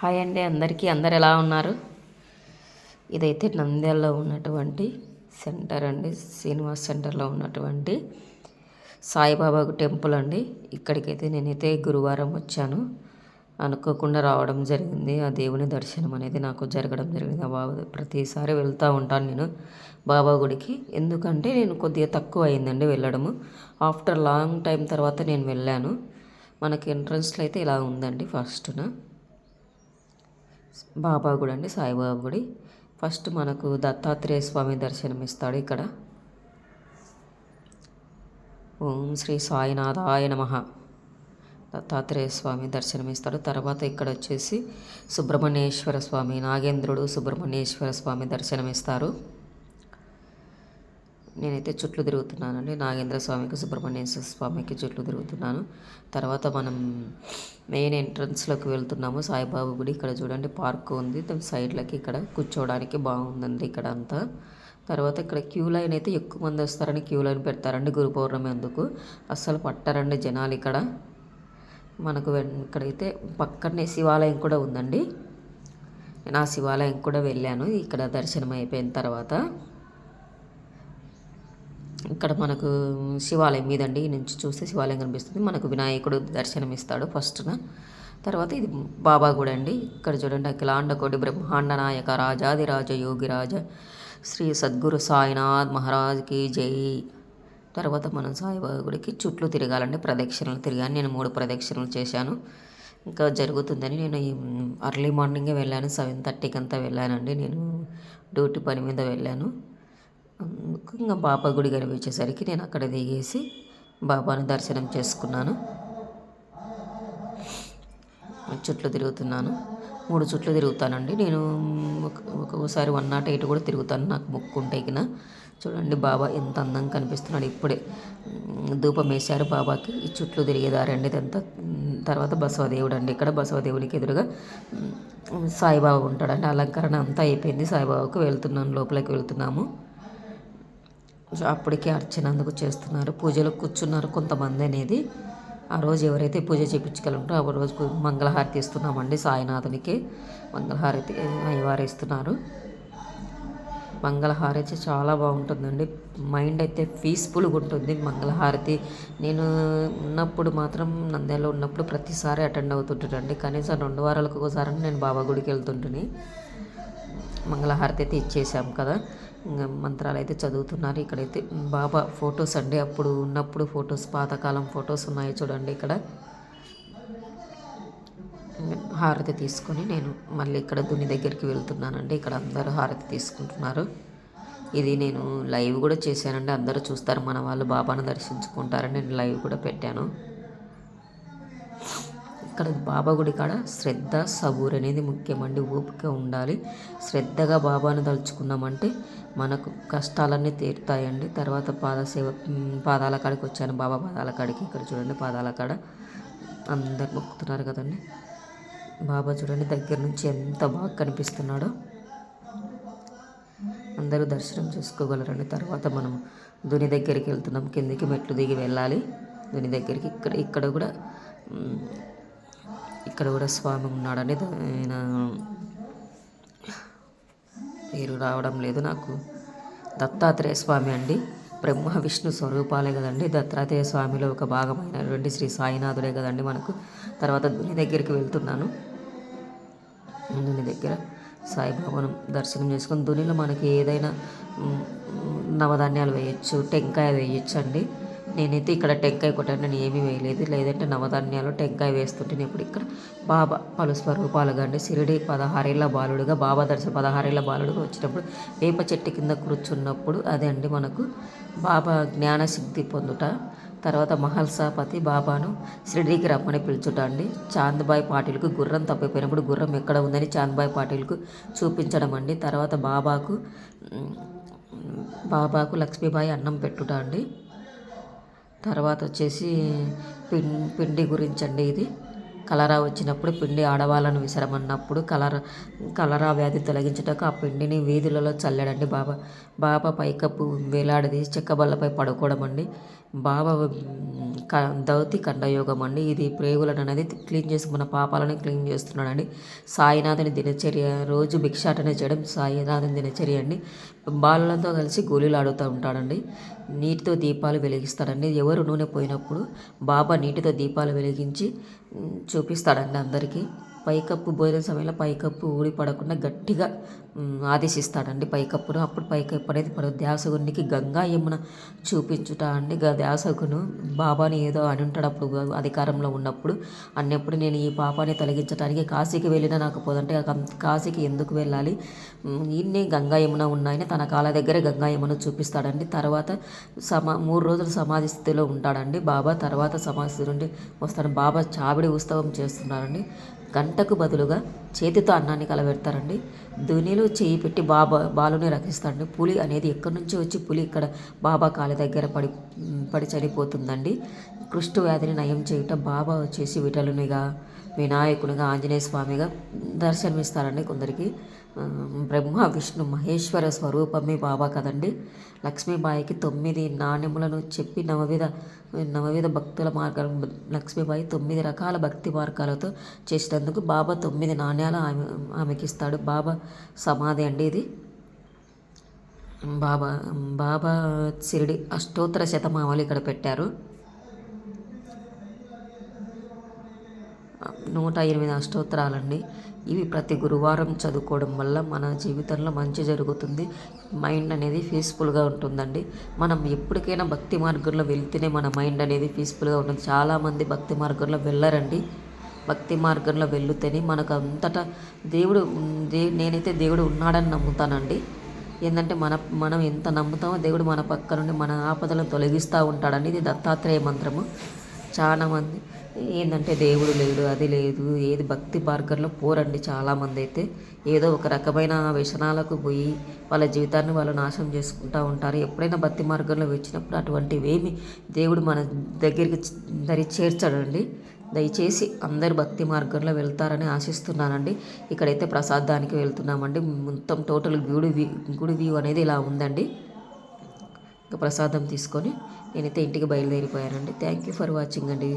Hi అండి అందరికీ అందరు ఎలా ఉన్నారు? ఇదైతే నంద్యాలలో ఉన్నటువంటి సెంటర్ అండి శ్రీనివాస్ సెంటర్లో ఉన్నటువంటి సాయిబాబా టెంపుల్ అండి. ఇక్కడికైతే నేనైతే గురువారం వచ్చాను. అనుకోకుండా రావడం జరిగింది. ఆ దేవుని దర్శనం అనేది నాకు జరగడం జరిగింది. ఆ బాబా ప్రతిసారి వెళ్తూ ఉంటాను నేను బాబా గుడికి. ఎందుకంటే నేను కొద్దిగా తక్కువ అయిందండి వెళ్ళడము. ఆఫ్టర్ లాంగ్ టైం తర్వాత నేను వెళ్ళాను. మనకి ఎంట్రన్స్లో అయితే ఇలా ఉందండి ఫస్ట్న. బాబా గుడి అండి సాయిబాబా గుడి. ఫస్ట్ మనకు దత్తాత్రేయ స్వామి దర్శనం ఇస్తాడు ఇక్కడ. ఓం శ్రీ సాయినాథాయ నమ. దత్తాత్రేయ స్వామి దర్శనమిస్తాడు తర్వాత ఇక్కడ వచ్చేసి సుబ్రహ్మణ్యేశ్వర స్వామి నాగేంద్రుడు సుబ్రహ్మణ్యేశ్వర స్వామి దర్శనమిస్తారు నేనైతే చుట్లు తిరుగుతున్నానండి. నాగేంద్ర స్వామికి సుబ్రహ్మణ్యేశ్వర స్వామికి చుట్లు తిరుగుతున్నాను. తర్వాత మనం మెయిన్ ఎంట్రన్స్లోకి వెళ్తున్నాము. సాయిబాబు గుడి ఇక్కడ చూడండి పార్క్ ఉంది. దాని సైడ్లకి ఇక్కడ కూర్చోవడానికి బాగుందండి ఇక్కడ అంతా. తర్వాత ఇక్కడ క్యూ లైన్ అయితే ఎక్కువ మంది వస్తారని క్యూ లైన్ పెడతారండి గురు పౌర్ణమి ఎందుకు అస్సలు పట్టారండి జనాలు ఇక్కడ. మనకు ఇక్కడైతే పక్కనే శివాలయం కూడా ఉందండి. నేను ఆ శివాలయం కూడా వెళ్ళాను. ఇక్కడ దర్శనం అయిపోయిన తర్వాత. ఇక్కడ మనకు శివాలయం మీదండి నుంచి చూస్తే శివాలయం కనిపిస్తుంది. మనకు వినాయకుడు దర్శనం ఇస్తాడు ఫస్ట్న తర్వాత ఇది బాబా గుడి అండి. ఇక్కడ చూడండి అఖిలాండ కోటి బ్రహ్మాండ నాయక రాజాదిరాజ యోగిరాజ శ్రీ సద్గురు సాయినాథ్ మహారాజ్కి జై. తర్వాత మనం సాయిబాబా గుడికి చుట్లు తిరగాలండి ప్రదక్షిణలు తిరిగాను. నేను మూడు ప్రదక్షిణలు చేశాను. ఇంకా జరుగుతుందని నేను అర్లీ మార్నింగే వెళ్ళాను సెవెన్ థర్టీకి అంతా వెళ్ళానండి. నేను డ్యూటీ పని మీద వెళ్ళాను. ముఖ్యంగా బాబా గుడి కనిపించేసరికి నేను అక్కడ దిగేసి బాబాను దర్శనం చేసుకున్నాను. చుట్లు తిరుగుతున్నాను. మూడు చుట్లు తిరుగుతానండి. నేను ఒక్కొక్కసారి వన్ నాట్ ఎయిట్ కూడా తిరుగుతాను. నాకు బుక్ ఉంటే చూడండి బాబా ఎంత అందంగా కనిపిస్తున్నాడు ఇప్పుడే. ధూపం వేశారు బాబాకి. ఈ చుట్లు తిరిగేదారండి ఇదంతా తర్వాత బసవదేవుడు అండి. ఇక్కడ బసవదేవునికి ఎదురుగా సాయిబాబా ఉంటాడండి. అలంకరణ అంతా అయిపోయింది. సాయిబాబాకు వెళ్తున్నాను. లోపలికి వెళ్తున్నాము. అప్పటికే అర్చన అందుకు చేస్తున్నారు. పూజలో కూర్చున్నారు కొంతమంది అనేది. ఆ రోజు ఎవరైతే పూజ చేయించగలంటారో ఆ రోజు మంగళహారతి ఇస్తున్నామండి సాయినాథునికి. మంగళహారతి అయ్యవారు ఇస్తున్నారు మంగళహారతి చాలా బాగుంటుందండి. మైండ్ అయితే పీస్ఫుల్గా ఉంటుంది. మంగళహారతి నేను ఉన్నప్పుడు మాత్రం నంద్యాలలో ఉన్నప్పుడు ప్రతిసారి అటెండ్ అవుతుంటానండి. కనీసం రెండు వారాలకు ఒకసారి నేను బాబా గుడికి వెళ్తుంటుని. మంగళహారతి అయితే ఇచ్చేసాం కదా. ఇంకా మంత్రాలు అయితే చదువుతున్నారు ఇక్కడైతే. బాబా ఫొటోస్ అండి. అప్పుడు ఉన్నప్పుడు ఫొటోస్ పాతకాలం ఫొటోస్ ఉన్నాయి చూడండి ఇక్కడ. హారతి తీసుకొని నేను మళ్ళీ ఇక్కడ దుని దగ్గరికి వెళ్తున్నానండి. ఇక్కడ అందరూ హారతి తీసుకుంటున్నారు. ఇది నేను లైవ్ కూడా చేశానండి. అందరూ చూస్తారు. మన వాళ్ళు బాబాను దర్శించుకుంటారని నేను లైవ్ కూడా పెట్టాను. ఇక్కడ బాబా గుడి కాడ శ్రద్ధ సబూర్ అనేది ముఖ్యమండి. ఓపిక ఉండాలి. శ్రద్ధగా బాబాను తలుచుకున్నామంటే మనకు కష్టాలన్నీ తీరుతాయండి. తర్వాత పాదసేవ పాదాల కాడికి వచ్చాను. బాబా పాదాల కాడికి ఇక్కడ చూడండి పాదాల కాడ అందరు మొక్కుతున్నారు కదండి. బాబా చూడండి దగ్గర నుంచి ఎంత బాగా కనిపిస్తున్నాడో. అందరూ దర్శనం చేసుకోగలరండి. తర్వాత మనం దుని దగ్గరికి వెళ్తున్నాం. కిందికి మెట్లు దిగి వెళ్ళాలి. దుని దగ్గరికి ఇక్కడ ఇక్కడ కూడా ఇక్కడ కూడా స్వామి ఉన్నాడని ఆయన పేరు రావడం లేదు నాకు. దత్తాత్రేయ స్వామి అండి. బ్రహ్మ విష్ణు స్వరూపాలే కదండి. దత్తాత్రేయ స్వామిలో ఒక భాగమైనటువంటి శ్రీ సాయినాథుడే కదండి మనకు. తర్వాత దుని దగ్గరికి వెళ్తున్నాను. దుని దగ్గర సాయిబాబాను దర్శనం చేసుకుని దునిలో మనకి ఏదైనా నవధాన్యాలు వేయచ్చు టెంకాయ వేయచ్చు అండి నేనైతే ఇక్కడ టెంకాయ కొట్టాను. నేను ఏమీ వేయలేదు. లేదంటే నవధాన్యాలు టెంకాయ వేస్తుంటే ఇప్పుడు ఇక్కడ బాబా పలు స్వరూపాలుగా అండి సిరిడి పదహారేళ్ళ బాలుడుగా బాబా దర్శన పదహారేళ్ళ బాలుడుగా వచ్చినప్పుడు వేప చెట్టు కింద కూర్చున్నప్పుడు అదే అండి మనకు బాబా జ్ఞానశక్తి పొందుట తర్వాత మహల్సాపతి బాబాను షిరిడీకి రమ్మని పిలుచుట అండి. చాంద్బాయ్ పాటిల్కు గుర్రం తప్పిపోయినప్పుడు గుర్రం ఎక్కడ ఉందని చాంద్బాయ్ పాటిల్కు చూపించడం అండి. తర్వాత బాబాకు బాబాకు లక్ష్మీబాయి అన్నం పెట్టుట అండి. తర్వాత వచ్చేసి పిం పిండి గురించి అండి ఇది. కలరా వచ్చినప్పుడు పిండి ఆడవాళ్ళను విసరమన్నప్పుడు కలరా కలరా వ్యాధి తొలగించటకు ఆ పిండిని వీధులలో చల్లాడండి బాబా. బాబా పైకప్పు వేలాడది చెక్క బల్లపై పడుకోవడం అండి బాబా క దౌతి కండయోగం అండి ఇది ప్రేగులను అనేది క్లీన్ చేసి మన పాపాలను క్లీన్ చేస్తున్నాడండి. సాయినాథుని దినచర్య రోజు భిక్షాటన చేయడం సాయినాథుని దినచర్య అండి. బాలలతో కలిసి గోళీలు ఆడుతూ ఉంటాడండి. నీటితో దీపాలు వెలిగిస్తాడండి. ఎవరు నూనె పోయినప్పుడు బాబా నీటితో దీపాలు వెలిగించి చూపిస్తాడండి అందరికీ. పైకప్పు భోజనం సమయంలో పైకప్పు ఊడి పడకుండా గట్టిగా ఆదేశిస్తాడండి పైకప్పును. అప్పుడు పైకప్పు అనేది పడదు ధ్యాసగునికి గంగా యమున చూపించుట అండి. గా ధ్యాసకును బాబాని ఏదో అని ఉంటాడు అప్పుడు అధికారంలో ఉన్నప్పుడు అన్నప్పుడు నేను ఈ పాపాన్ని తొలగించడానికి కాశీకి వెళ్ళినా నాకు పోదంటే కాశీకి ఎందుకు వెళ్ళాలి? ఇన్ని గంగా యమున ఉన్నాయని తన కాళ్ళ దగ్గరే గంగా యమున చూపిస్తాడండి. తర్వాత సమా మూడు రోజులు సమాధి స్థితిలో ఉంటాడండి బాబా. తర్వాత సమాధి స్థితి నుండి వస్తాడు. బాబా చావిడి ఉత్సవం చేస్తున్నారండి గంటకు బదులుగా చేతితో అన్నాన్ని కలబెడతారండి. దునిలో చేయి పెట్టి బాబా బాలుని రక్షిస్తారండి పులి అనేది ఎక్కడి నుంచి వచ్చి పులి ఇక్కడ బాబా కాళ్ళ దగ్గర పడి పడి చనిపోతుందండి. కృష్ణ వ్యాధిని నయం చేయుట బాబా వచ్చేసి విటలునిగా వినాయకునిగా ఆంజనేయ స్వామిగా దర్శనమిస్తారండి కొందరికి. బ్రహ్మ విష్ణు మహేశ్వర స్వరూపమే బాబా కదండి. లక్ష్మీబాయికి తొమ్మిది నాణ్యములను చెప్పి నవవిధ నవవిధ భక్తుల మార్గం లక్ష్మీబాయి తొమ్మిది రకాల భక్తి మార్గాలతో చేసినందుకు బాబా తొమ్మిది నాణ్యాలు ఆమె ఆమెకిస్తాడు బాబా సమాధి అండి ఇది. బాబా బాబా షిరిడి అష్టోత్తర శతమామలు ఇక్కడ పెట్టారు. నూట ఎనిమిది అష్టోత్తరాలండి ఇవి ప్రతి గురువారం చదువుకోవడం వల్ల మన జీవితంలో మంచి జరుగుతుంది. మైండ్ అనేది పీస్ఫుల్గా ఉంటుందండి. మనం ఎప్పటికైనా భక్తి మార్గంలో వెళ్తేనే మన మైండ్ అనేది పీస్ఫుల్గా ఉంటుంది. చాలామంది భక్తి మార్గంలో వెళ్ళరండి. భక్తి మార్గంలో వెళితేనే మనకు అంతటా దేవుడు దే నేనైతే దేవుడు ఉన్నాడని నమ్ముతానండి. ఏంటంటే మన మనం ఎంత నమ్ముతామో దేవుడు మన పక్క నుండి మన ఆపదలను తొలగిస్తూ ఉంటాడని ఇది దత్తాత్రేయ మంత్రము. చాలామంది ఏంటంటే దేవుడు లేడు అది లేదు ఏది భక్తి మార్గంలో పోరండి చాలామంది అయితే. ఏదో ఒక రకమైన వ్యసనాలకు పోయి వాళ్ళ జీవితాన్ని వాళ్ళు నాశనం చేసుకుంటూ ఉంటారు. ఎప్పుడైనా భక్తి మార్గంలో వచ్చినప్పుడు అటువంటివేమి దేవుడు మన దగ్గరికి దరి చేర్చాడండి. దయచేసి అందరు భక్తి మార్గంలో వెళ్తారని ఆశిస్తున్నానండి. ఇక్కడైతే ప్రసాదానికి వెళ్తున్నామండి. మొత్తం టోటల్ గుడి వ్యూ గుడి వ్యూ అనేది ఇలా ఉందండి. ఇంకా ప్రసాదం తీసుకొని నేనైతే ఇంటికి బయలుదేరిపోయానండి. థ్యాంక్ యూ ఫర్ వాచింగ్ అండి.